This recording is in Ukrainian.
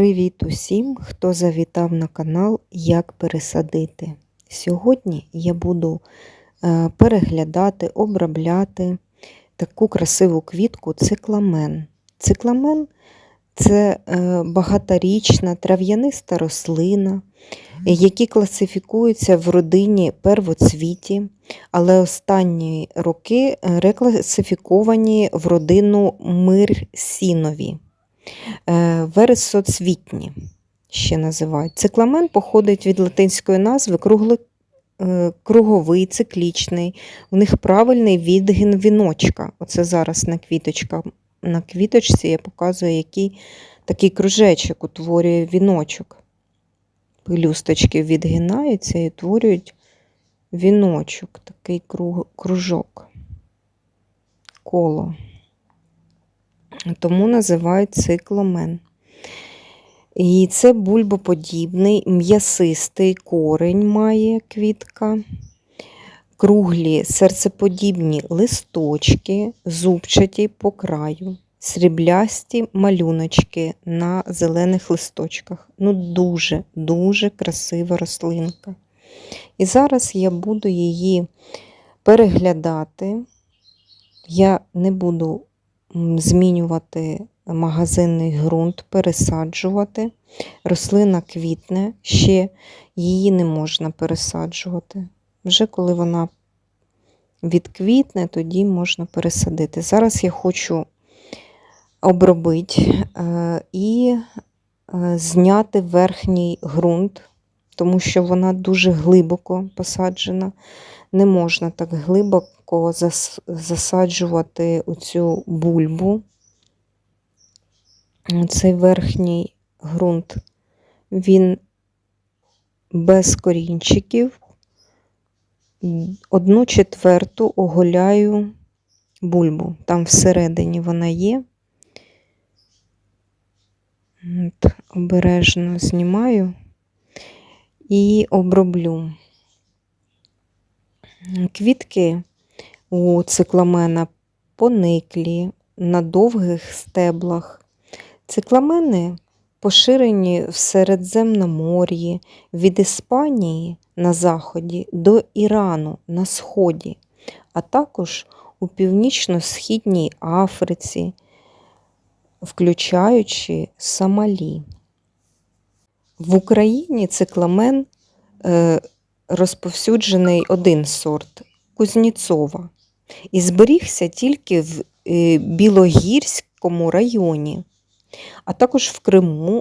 Привіт усім, хто завітав на канал Як пересадити. Сьогодні я буду е, переглядати, обробляти таку красиву квітку цикламен. Цикламен це е, багаторічна трав'яниста рослина, які класифікуються в родині первоцвіті, але останні роки е, рекласифіковані в родину мирсінові. Е, Вересоцвітні ще називають. Цикламен походить від латинської назви кругли, е, круговий, циклічний. У них правильний відгін віночка. Оце зараз на, квіточка, на квіточці я показую, який такий кружечок утворює віночок. Пелюсточки відгинаються і утворюють віночок, такий круг, кружок, коло тому називають цикломен. І це бульбоподібний, м'ясистий корень має квітка, круглі серцеподібні листочки, зубчаті по краю, сріблясті малюночки на зелених листочках. Ну, дуже-дуже красива рослинка. І зараз я буду її переглядати. Я не буду змінювати магазинний ґрунт, пересаджувати. Рослина квітне, ще її не можна пересаджувати. Вже коли вона відквітне, тоді можна пересадити. Зараз я хочу обробити е, і е, зняти верхній ґрунт, тому що вона дуже глибоко посаджена. Не можна так глибоко засаджувати оцю бульбу. Цей верхній ґрунт, він без корінчиків. Одну четверту оголяю бульбу. Там всередині вона є. От, Обережно знімаю і оброблю. Квітки у цикламена пониклі на довгих стеблах. Цикламени поширені в Середземномор'ї, від Іспанії на заході до Ірану на сході, а також у Північно-Східній Африці, включаючи Сомалі. В Україні цикламен е, розповсюджений один сорт Кузніцова. І зберігся тільки в е, Білогірському районі, а також в Криму,